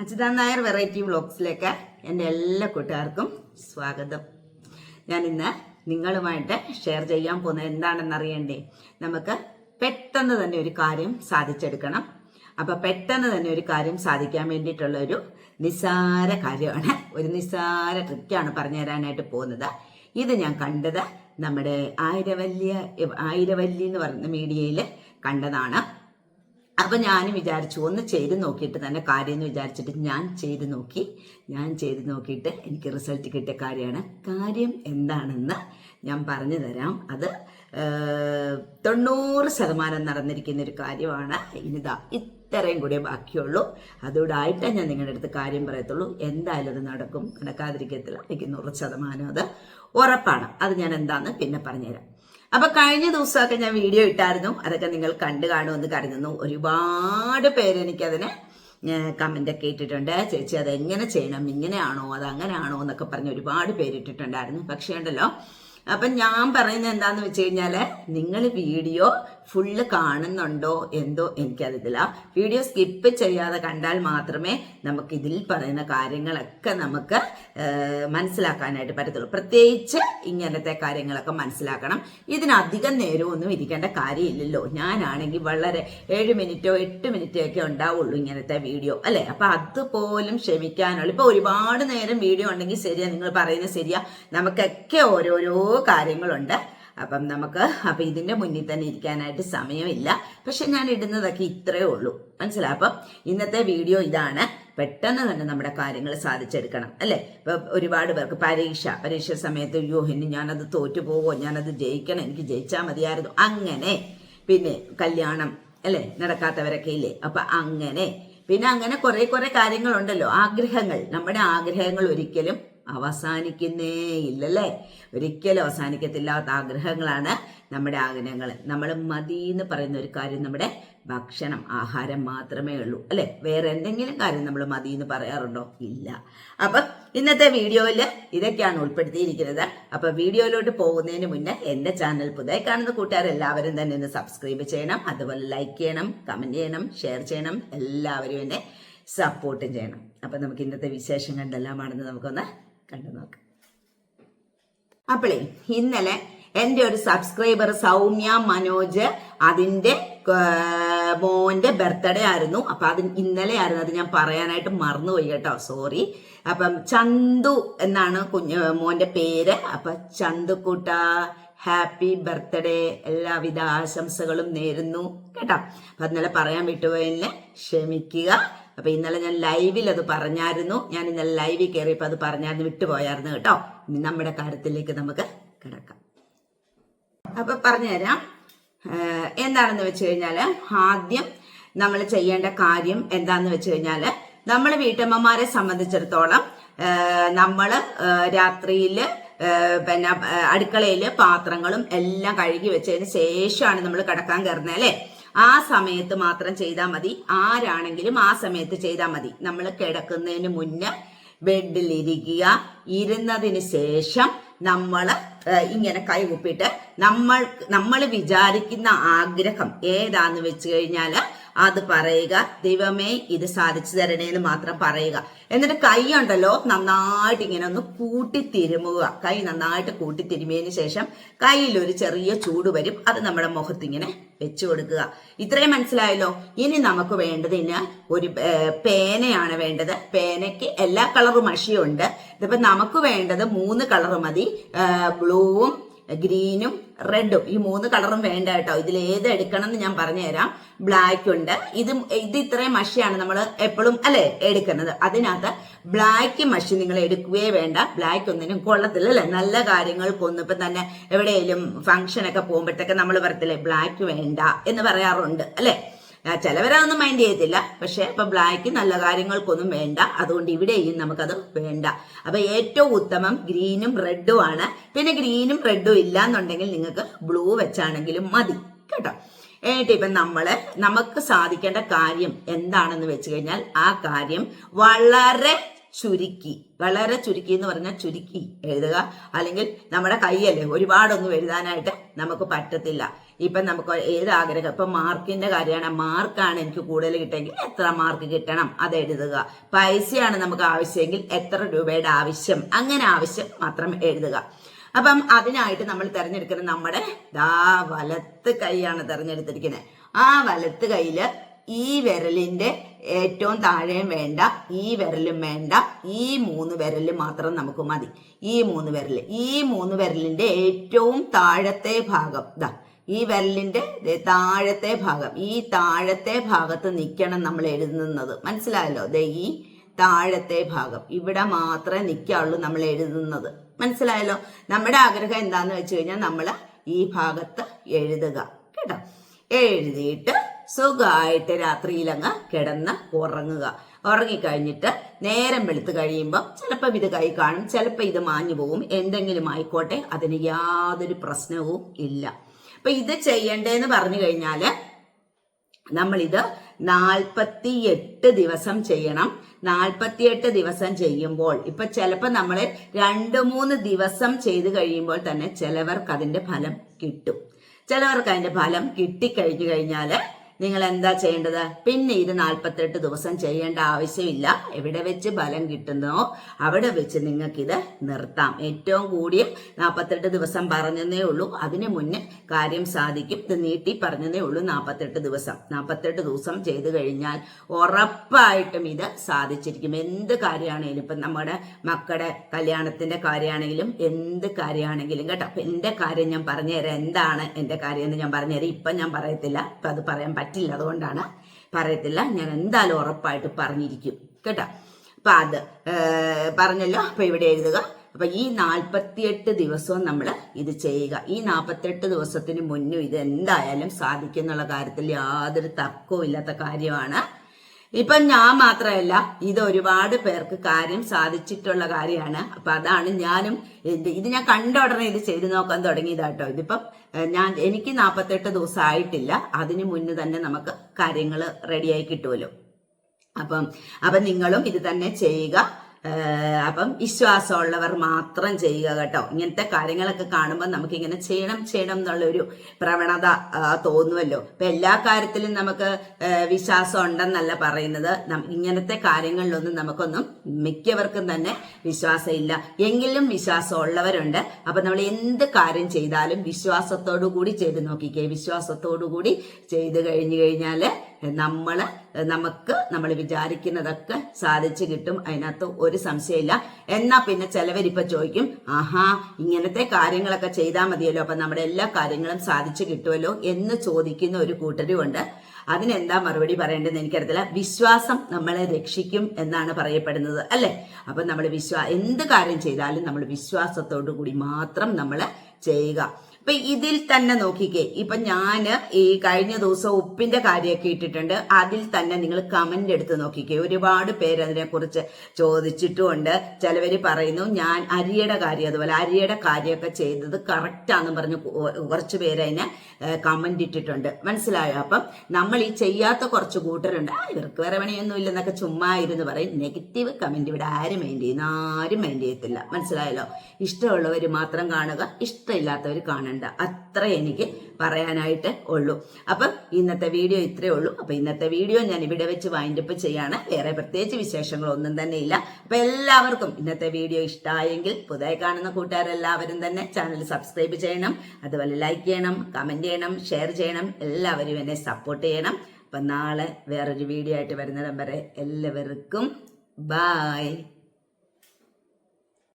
അച്യുതാ Nair variety വ്ളോഗ്സിലേക്ക് എന്റെ എല്ലാ കൂട്ടുകാർക്കും സ്വാഗതം. ഞാൻ ഇന്ന് നിങ്ങളുമായിട്ട് ഷെയർ ചെയ്യാൻ പോകുന്നത് എന്താണെന്ന് അറിയണ്ടേ നമുക്ക് പെട്ടെന്ന് തന്നെ ഒരു കാര്യം സാധിച്ചെടുക്കണം. അപ്പൊ പെട്ടെന്ന് തന്നെ ഒരു കാര്യം സാധിക്കാൻ വേണ്ടിയിട്ടുള്ള ഒരു നിസ്സാര കാര്യമാണ്. ഒരു നിസ്സാര ട്രിക്കാണ് പറഞ്ഞു തരാനായിട്ട് പോകുന്നത്. ഇത് ഞാൻ കണ്ടത് നമ്മുടെ ആയിരവല്യ ആയിരവല്ലി എന്ന് പറയുന്ന മീഡിയയിൽ കണ്ടതാണ്. അപ്പൊ ഞാൻ വിചാരിച്ചു ഒന്ന് ചെയ്ത് നോക്കിയിട്ട് തന്നെ കാര്യം എന്ന് വിചാരിച്ചിട്ട് ഞാൻ ചെയ്ത് നോക്കി. ഞാൻ ചെയ്ത് നോക്കിയിട്ട് എനിക്ക് റിസൾട്ട് കിട്ടിയ കാര്യമാണ്. കാര്യം എന്താണെന്ന് ഞാൻ പറഞ്ഞു തരാം. അത് തൊണ്ണൂറ് ശതമാനം നടന്നിരിക്കുന്ന ഒരു കാര്യമാണ്. ഇനിതാ ഇത്രയും കൂടെ ബാക്കിയുള്ളൂ. അതോടായിട്ടേ ഞാൻ നിങ്ങളുടെ അടുത്ത് കാര്യം പറയത്തുള്ളൂ. എന്തായാലും അത് നടക്കും. നടക്കാതിരിക്കത്തില്ല. എനിക്ക് നൂറ് ശതമാനം അത് ഉറപ്പാണ്. അത് ഞാൻ എന്താന്ന് പിന്നെ പറഞ്ഞുതരാം. അപ്പൊ കഴിഞ്ഞ ദിവസമൊക്കെ ഞാൻ വീഡിയോ ഇട്ടായിരുന്നു. അതൊക്കെ നിങ്ങൾ കണ്ടു കാണുമെന്ന് കരുതുന്നു. ഒരുപാട് പേര് എനിക്കതിന് കമന്റ് ഒക്കെ ഇട്ടിട്ടുണ്ട്. ചേച്ചി അത് എങ്ങനെ ചെയ്യണം? ഇങ്ങനെയാണോ? അത് അങ്ങനെയാണോ എന്നൊക്കെ പറഞ്ഞ് ഒരുപാട് പേര് ഇട്ടിട്ടുണ്ടായിരുന്നു. പക്ഷേ ഉണ്ടല്ലോ അപ്പം ഞാൻ പറയുന്നത് എന്താന്ന് വെച്ച് കഴിഞ്ഞാൽ നിങ്ങൾ വീഡിയോ ഫുള്ള് കാണുന്നുണ്ടോ എന്തോ എനിക്കറിയത്തില്ല. വീഡിയോ സ്കിപ്പ് ചെയ്യാതെ കണ്ടാൽ മാത്രമേ നമുക്ക് ഇതിൽ പറയുന്ന കാര്യങ്ങളൊക്കെ നമുക്ക് മനസ്സിലാക്കാനായിട്ട് പറ്റത്തുള്ളൂ. പ്രത്യേകിച്ച് ഇങ്ങനത്തെ കാര്യങ്ങളൊക്കെ മനസ്സിലാക്കണം. ഇതിനധികം നേരമൊന്നും ഇരിക്കേണ്ട കാര്യമില്ലല്ലോ. ഞാനാണെങ്കിൽ വളരെ ഏഴ് മിനിറ്റോ എട്ട് മിനിറ്റോ ഒക്കെ ഉണ്ടാവുള്ളൂ ഇങ്ങനത്തെ വീഡിയോ അല്ലേ? അപ്പൊ അതുപോലും ക്ഷമിക്കാനുള്ള ഇപ്പൊ ഒരുപാട് നേരം വീഡിയോ ഉണ്ടെങ്കിൽ ശരിയാ നിങ്ങൾ പറയുന്നത് ശരിയാ. നമുക്കൊക്കെ ഓരോരോ കാര്യങ്ങളുണ്ട്. അപ്പം നമുക്ക് അപ്പം ഇതിന്റെ മുന്നിൽ തന്നെ ഇരിക്കാനായിട്ട് സമയമില്ല. പക്ഷെ ഞാൻ ഇടുന്നതൊക്കെ ഇത്രയേ ഉള്ളൂ. മനസ്സിലായി? അപ്പം ഇന്നത്തെ വീഡിയോ ഇതാണ്. പെട്ടെന്ന് തന്നെ നമ്മുടെ കാര്യങ്ങൾ സാധിച്ചെടുക്കണം അല്ലേ? ഇപ്പൊ ഒരുപാട് പേർക്ക് പരീക്ഷ പരീക്ഷ സമയത്ത് അയ്യോ ഇനി ഞാനത് തോറ്റു പോവോ? ഞാനത് ജയിക്കണം എനിക്ക് ജയിച്ചാൽ മതിയായിരുന്നു. അങ്ങനെ. പിന്നെ കല്യാണം അല്ലെ? നടക്കാത്തവരൊക്കെ ഇല്ലേ? അപ്പൊ അങ്ങനെ. പിന്നെ അങ്ങനെ കുറേ കുറെ കാര്യങ്ങളുണ്ടല്ലോ. ആഗ്രഹങ്ങൾ. നമ്മുടെ ആഗ്രഹങ്ങൾ ഒരിക്കലും അവസാനിക്കുന്നേ ഇല്ലല്ലേ? ഒരിക്കലും അവസാനിക്കത്തില്ലാത്ത ആഗ്രഹങ്ങളാണ് നമ്മുടെ ആഗ്രഹങ്ങൾ. നമ്മൾ മതി എന്ന് പറയുന്ന ഒരു കാര്യം നമ്മുടെ ഭക്ഷണം ആഹാരം മാത്രമേ ഉള്ളൂ അല്ലെ? വേറെ എന്തെങ്കിലും കാര്യം നമ്മൾ മതി എന്ന് പറയാറുണ്ടോ? ഇല്ല. അപ്പൊ ഇന്നത്തെ വീഡിയോയിൽ ഇതൊക്കെയാണ് ഉൾപ്പെടുത്തിയിരിക്കുന്നത്. അപ്പൊ വീഡിയോയിലോട്ട് പോകുന്നതിന് മുന്നേ എന്റെ ചാനൽ പുതിയ കാണുന്ന കൂട്ടുകാർ എല്ലാവരും തന്നെ ഒന്ന് സബ്സ്ക്രൈബ് ചെയ്യണം അതുപോലെ ലൈക്ക് ചെയ്യണം കമന്റ് ചെയ്യണം ഷെയർ ചെയ്യണം എല്ലാവരും എന്നെ സപ്പോർട്ടും ചെയ്യണം. അപ്പൊ നമുക്ക് ഇന്നത്തെ വിശേഷം കണ്ടെല്ലാമാണെന്ന് നമുക്കൊന്ന് കണ്ടു നോക്കാം. അപ്പോളേ ഇന്നലെ എന്റെ ഒരു സബ്സ്ക്രൈബർ സൗമ്യ മനോജ് അതിന്റെ മോന്റെ ബർത്ത്ഡേ ആയിരുന്നു. അപ്പൊ അത് ഇന്നലെ ആയിരുന്നു. അത് ഞാൻ പറയാനായിട്ട് മറന്നുപോയി കേട്ടോ. സോറി അപ്പം ചന്തു എന്നാണ് കുഞ്ഞ് മോന്റെ പേര്. അപ്പൊ ചന്തുക്കൂട്ട ഹാപ്പി ബർത്ത്ഡേ എല്ലാവിധ ആശംസകളും നേരുന്നു കേട്ടോ. അപ്പൊ ഇന്നലെ പറയാൻ വിട്ടുപോയെന്നെ ക്ഷമിക്കുക. അപ്പൊ ഇന്നലെ ഞാൻ ലൈവിൽ അത് പറഞ്ഞായിരുന്നു. ഞാൻ ഇന്നലെ ലൈവിൽ കയറിയപ്പോൾ അത് പറഞ്ഞായിരുന്നു. വിട്ടുപോയായിരുന്നു കേട്ടോ. ഇനി നമ്മുടെ കാര്യത്തിലേക്ക് നമുക്ക് കിടക്കാം. അപ്പൊ പറഞ്ഞുതരാം. എന്താണെന്ന് വെച്ച് കഴിഞ്ഞാൽ ആദ്യം നമ്മൾ ചെയ്യേണ്ട കാര്യം എന്താന്ന് വെച്ച് കഴിഞ്ഞാൽ നമ്മൾ വീട്ടമ്മമാരെ സംബന്ധിച്ചിടത്തോളം നമ്മൾ രാത്രിയിൽ പിന്നെ അടുക്കളയിൽ പാത്രങ്ങളും എല്ലാം കഴുകി വെച്ചതിന് ശേഷമാണ് നമ്മൾ കിടക്കാൻ കയറുന്നത് അല്ലേ? ആ സമയത്ത് മാത്രം ചെയ്താൽ മതി. ആരാണെങ്കിലും ആ സമയത്ത് ചെയ്താൽ മതി. നമ്മൾ കിടക്കുന്നതിന് മുന്നേ ബെഡിലിരിക്കുക. ഇരുന്നതിന് ശേഷം നമ്മൾ ഇങ്ങനെ കൈകുപ്പിട്ട് നമ്മൾ നമ്മൾ വിചാരിക്കുന്ന ആഗ്രഹം ഏതാന്ന് വെച്ച് കഴിഞ്ഞാൽ അത് പറയുക ദൈവമേ ഇത് സാധിച്ചു തരണേ എന്ന് മാത്രം പറയുക. എന്നിട്ട് കൈ ഉണ്ടല്ലോ നന്നായിട്ട് ഇങ്ങനെ ഒന്ന് കൂട്ടി തിരുമുക. കൈ നന്നായിട്ട് കൂട്ടി തിരുമിയതിന് ശേഷം കയ്യിൽ ഒരു ചെറിയ ചൂട് വരും അത് നമ്മുടെ മുഖത്ത് ഇങ്ങനെ വെച്ചു കൊടുക്കുക. ഇത്രയും മനസ്സിലായല്ലോ? ഇനി നമുക്ക് വേണ്ടതിന് ഒരു പേനയാണ് വേണ്ടത്. പേനയ്ക്ക് എല്ലാ കളറും മഷിയുണ്ട്. ഇതിപ്പോ നമുക്ക് വേണ്ടത് മൂന്ന് കളർ മതി. ബ്ലൂവും ഗ്രീനും റെഡും. ഈ മൂന്ന് കളറും വേണ്ട കേട്ടോ. ഇതിൽ ഏത് എടുക്കണം എന്ന് ഞാൻ പറഞ്ഞുതരാം. ബ്ലാക്ക് ഉണ്ട്. ഇത് ഇത് ഇത്രയും മഷിയാണ് നമ്മൾ എപ്പോഴും അല്ലെ എടുക്കുന്നത്. അതിനകത്ത് ബ്ലാക്ക് മഷി നിങ്ങൾ എടുക്കുകയേ വേണ്ട. ബ്ലാക്ക് ഒന്നിനും കൊള്ളത്തില്ല അല്ലെ? നല്ല കാര്യങ്ങൾക്കൊന്നും ഇപ്പം തന്നെ എവിടെയെങ്കിലും ഫംഗ്ഷനൊക്കെ പോകുമ്പോഴത്തേക്ക് നമ്മൾ പറയത്തില്ലേ ബ്ലാക്ക് വേണ്ട എന്ന് പറയാറുണ്ട് അല്ലെ? ചിലവരതൊന്നും മൈൻഡ് ചെയ്യത്തില്ല. പക്ഷെ ഇപ്പൊ ബ്ലാക്ക് നല്ല കാര്യങ്ങൾക്കൊന്നും വേണ്ട. അതുകൊണ്ട് ഇവിടെയും നമുക്കത് വേണ്ട. അപ്പൊ ഏറ്റവും ഉത്തമം ഗ്രീനും റെഡും ആണ്. പിന്നെ ഗ്രീനും റെഡും ഇല്ല എന്നുണ്ടെങ്കിൽ നിങ്ങൾക്ക് ബ്ലൂ വെച്ചാണെങ്കിലും മതി. കേട്ടോ? എന്നിട്ട് ഇപ്പം നമ്മൾ നമുക്ക് സാധിക്കേണ്ട കാര്യം എന്താണെന്ന് വെച്ച് കഴിഞ്ഞാൽ ആ കാര്യം വളരെ ചുരുക്കി. വളരെ ചുരുക്കി എന്ന് പറഞ്ഞാൽ ചുരുക്കി എഴുതുക. അല്ലെങ്കിൽ നമ്മുടെ കൈയല്ലേ ഒരുപാടൊന്നും എഴുതാനായിട്ട് നമുക്ക് പറ്റത്തില്ല. ഇപ്പം നമുക്ക് ഏത് ആഗ്രഹം ഇപ്പം മാർക്കിന്റെ കാര്യമാണ്. മാർക്കാണ് എനിക്ക് കൂടുതൽ കിട്ടിയെങ്കിൽ എത്ര മാർക്ക് കിട്ടണം അത് എഴുതുക. പൈസയാണ് നമുക്ക് ആവശ്യമെങ്കിൽ എത്ര രൂപയുടെ ആവശ്യം അങ്ങനെ ആവശ്യം മാത്രം എഴുതുക. അപ്പം അതിനായിട്ട് നമ്മൾ തിരഞ്ഞെടുക്കുന്നത് നമ്മുടെ ദാ വലത്ത് കൈയാണ് തിരഞ്ഞെടുത്തിരിക്കുന്നത്. ആ വലത്ത് കൈയിൽ ഈ വിരലിന്റെ ഏറ്റവും താഴെയും വേണ്ട ഈ വിരലും വേണ്ട ഈ മൂന്ന് വിരൽ മാത്രം നമുക്ക് മതി. ഈ മൂന്ന് വിരൽ ഈ മൂന്ന് വിരലിന്റെ ഏറ്റവും താഴത്തെ ഭാഗം ദാ ഈ വിരലിന്റെ താഴത്തെ ഭാഗം ഈ താഴത്തെ ഭാഗത്ത് നിൽക്കണം നമ്മൾ എഴുതുന്നത്. മനസ്സിലായല്ലോ? ദേ ഈ താഴത്തെ ഭാഗം ഇവിടെ മാത്രമേ നിൽക്കാവുള്ളൂ നമ്മൾ എഴുതുന്നത്. മനസ്സിലായല്ലോ? നമ്മുടെ ആഗ്രഹം എന്താന്ന് വെച്ച് കഴിഞ്ഞാൽ നമ്മൾ ഈ ഭാഗത്ത് എഴുതുക കേട്ടോ? എഴുതിയിട്ട് സുഖമായിട്ട് രാത്രിയിലങ്ങ് കിടന്ന് ഉറങ്ങുക. ഉറങ്ങിക്കഴിഞ്ഞിട്ട് നേരം വെളുത്ത് കഴിയുമ്പോൾ ചിലപ്പോൾ ഇത് കൈ കാണും ചിലപ്പോൾ ഇത് മാഞ്ഞു പോകും. എന്തെങ്കിലും ആയിക്കോട്ടെ അതിന് യാതൊരു പ്രശ്നവും ഇല്ല. അപ്പൊ ഇത് ചെയ്യണ്ടേന്ന് പറഞ്ഞു കഴിഞ്ഞാൽ നമ്മളിത് നാൽപ്പത്തി എട്ട് ദിവസം ചെയ്യണം. നാൽപ്പത്തിയെട്ട് ദിവസം ചെയ്യുമ്പോൾ ഇപ്പൊ ചിലപ്പോൾ നമ്മൾ രണ്ട് മൂന്ന് ദിവസം ചെയ്ത് കഴിയുമ്പോൾ തന്നെ ചിലവർക്ക് അതിന്റെ ഫലം കിട്ടും. ചിലവർക്ക് അതിന്റെ ഫലം കിട്ടിക്കഴിഞ്ഞു കഴിഞ്ഞാൽ നിങ്ങൾ എന്താ ചെയ്യേണ്ടത്? പിന്നെ ഇത് നാൽപ്പത്തെട്ട് ദിവസം ചെയ്യേണ്ട ആവശ്യമില്ല. എവിടെ വെച്ച് ഫലം കിട്ടുന്നോ അവിടെ വെച്ച് നിങ്ങൾക്കിത് നിർത്താം. ഏറ്റവും കൂടിയ നാൽപ്പത്തെട്ട് ദിവസം പറഞ്ഞതേ ഉള്ളൂ. അതിന് മുന്നേ കാര്യം സാധിക്കും. ഇത് നീട്ടി പറഞ്ഞതേ ഉള്ളൂ നാൽപ്പത്തെട്ട് ദിവസം. നാൽപ്പത്തെട്ട് ദിവസം ചെയ്തു കഴിഞ്ഞാൽ ഉറപ്പായിട്ടും ഇത് സാധിച്ചിരിക്കും. എന്ത് കാര്യമാണെങ്കിലും ഇപ്പം നമ്മുടെ മക്കളുടെ കല്യാണത്തിന്റെ കാര്യമാണെങ്കിലും എന്ത് കാര്യമാണെങ്കിലും കേട്ടോ. അപ്പം എന്റെ കാര്യം ഞാൻ പറഞ്ഞുതരാം. എന്താണ് എന്റെ കാര്യം എന്ന് ഞാൻ പറഞ്ഞുതരാം. ഇപ്പം ഞാൻ പറയത്തില്ല. ഇപ്പം അത് പറയാൻ പറ്റില്ല. അതുകൊണ്ടാണ് പറയത്തില്ല. ഞാൻ എന്തായാലും ഉറപ്പായിട്ട് പറഞ്ഞിരിക്കും. കേട്ടോ? അപ്പൊ അത് പറഞ്ഞല്ലോ. അപ്പൊ ഇവിടെ എഴുതുക. അപ്പൊ ഈ നാൽപ്പത്തിയെട്ട് ദിവസവും നമ്മൾ ഇത് ചെയ്യുക. ഈ നാൽപ്പത്തെട്ട് ദിവസത്തിന് മുന്നും ഇത് എന്തായാലും സാധിക്കും എന്നുള്ള കാര്യത്തിൽ യാതൊരു തർക്കവും ഇല്ലാത്ത കാര്യമാണ്. ഇപ്പം ഞാൻ മാത്രമല്ല ഇത് ഒരുപാട് പേർക്ക് കാര്യം സാധിച്ചിട്ടുള്ള കാര്യമാണ്. അപ്പൊ അതാണ് ഞാനും ഇത് ഞാൻ കണ്ട ഉടനെ ഇത് ചെയ്തു നോക്കാൻ തുടങ്ങിയതാട്ടോ. ഇതിപ്പം ഞാൻ എനിക്ക് നാൽപ്പത്തെട്ട് ദിവസം ആയിട്ടില്ല. അതിന് മുന്നേ തന്നെ നമുക്ക് കാര്യങ്ങൾ റെഡിയായി കിട്ടുമല്ലോ. അപ്പം അപ്പം നിങ്ങളും ഇത് തന്നെ ചെയ്യുക. അപ്പം വിശ്വാസമുള്ളവർ മാത്രം ചെയ്യുക കേട്ടോ. ഇങ്ങനത്തെ കാര്യങ്ങളൊക്കെ കാണുമ്പോൾ നമുക്ക് ഇങ്ങനെ ചെയ്യണം ചെയ്യണം എന്നുള്ളൊരു പ്രവണത തോന്നുമല്ലോ ഇപ്പൊ എല്ലാ കാര്യത്തിലും നമുക്ക് വിശ്വാസം ഉണ്ടെന്നല്ല പറയുന്നത്. ഇങ്ങനത്തെ കാര്യങ്ങളിലൊന്നും നമുക്കൊന്നും മിക്കവർക്കും തന്നെ വിശ്വാസമില്ല. എങ്കിലും വിശ്വാസം ഉള്ളവരുണ്ട് അപ്പൊ നമ്മൾ എന്ത് കാര്യം ചെയ്താലും വിശ്വാസത്തോടു കൂടി ചെയ്ത് നോക്കിക്കേ. വിശ്വാസത്തോടു കൂടി ചെയ്ത് കഴിഞ്ഞു കഴിഞ്ഞാൽ നമ്മൾ നമുക്ക് നമ്മൾ വിചാരിക്കുന്നതൊക്കെ സാധിച്ചു കിട്ടും. അതിനകത്ത് ഒരു സംശയമില്ല. എന്നാ പിന്നെ ചിലവരിപ്പൊ ചോദിക്കും. ആഹാ ഇങ്ങനത്തെ കാര്യങ്ങളൊക്കെ ചെയ്താൽ മതിയല്ലോ. അപ്പൊ നമ്മുടെ എല്ലാ കാര്യങ്ങളും സാധിച്ചു കിട്ടുമല്ലോ എന്ന് ചോദിക്കുന്ന ഒരു കൂട്ടരുമുണ്ട്. അതിനെന്താ മറുപടി പറയേണ്ടതെന്ന് എനിക്കറിയത്തില്ല. വിശ്വാസം നമ്മളെ രക്ഷിക്കും എന്നാണ് പറയപ്പെടുന്നത് അല്ലെ? അപ്പൊ നമ്മൾ വിശ്വാ എന്ത് കാര്യം ചെയ്താലും നമ്മൾ വിശ്വാസത്തോടു കൂടി മാത്രം നമ്മൾ ചെയ്യുക. അപ്പൊ ഇതിൽ തന്നെ നോക്കിക്കേ. ഇപ്പൊ ഞാൻ ഈ കഴിഞ്ഞ ദിവസം ഉപ്പിന്റെ കാര്യമൊക്കെ ഇട്ടിട്ടുണ്ട്. അതിൽ തന്നെ നിങ്ങൾ കമന്റ് എടുത്ത് നോക്കിക്കേ. ഒരുപാട് പേര് അതിനെക്കുറിച്ച് ചോദിച്ചിട്ടുമുണ്ട്. ചിലവര് പറയുന്നു ഞാൻ അരിയുടെ കാര്യം അതുപോലെ അരിയുടെ കാര്യമൊക്കെ ചെയ്തത് കറക്റ്റാന്ന് പറഞ്ഞ് കുറച്ച് പേര് അതിനെ കമന്റ് ഇട്ടിട്ടുണ്ട്. മനസ്സിലായോ? അപ്പം നമ്മൾ ഈ ചെയ്യാത്ത കുറച്ച് കൂട്ടരുണ്ട്. ആ ഇവർക്ക് വേറെ പണിയൊന്നും ഇല്ലെന്നൊക്കെ ചുമ്മാ ഇരുന്ന് പറയും. നെഗറ്റീവ് കമന്റ് ഇവിടെ ആരും മൈൻഡ് ചെയ്യുന്നു ആരും മൈൻഡ് ചെയ്യത്തില്ല. മനസ്സിലായല്ലോ? ഇഷ്ടമുള്ളവർ മാത്രം കാണുക ഇഷ്ടമില്ലാത്തവർ കാണണ്ട അത്ര എനിക്ക് പറയാനായിട്ട് ഉള്ളൂ. അപ്പം ഇന്നത്തെ വീഡിയോ ഇത്രേ ഉള്ളൂ. അപ്പൊ ഇന്നത്തെ വീഡിയോ ഞാൻ ഇവിടെ വെച്ച് വൈൻഡപ്പ് ചെയ്യാണ്. വേറെ പ്രത്യേകിച്ച് വിശേഷങ്ങളൊന്നും തന്നെ ഇല്ല. അപ്പൊ എല്ലാവർക്കും ഇന്നത്തെ വീഡിയോ ഇഷ്ടമായെങ്കിൽ പുതുതായി കാണുന്ന കൂട്ടുകാരെല്ലാവരും തന്നെ ചാനൽ സബ്സ്ക്രൈബ് ചെയ്യണം. അതുപോലെ ലൈക്ക് ചെയ്യണം കമന്റ് ചെയ്യണം ഷെയർ ചെയ്യണം. എല്ലാവരും എന്നെ സപ്പോർട്ട് ചെയ്യണം. അപ്പൊ നാളെ വേറൊരു വീഡിയോ ആയിട്ട് വരുന്നിടം വരെ എല്ലാവർക്കും ബായ്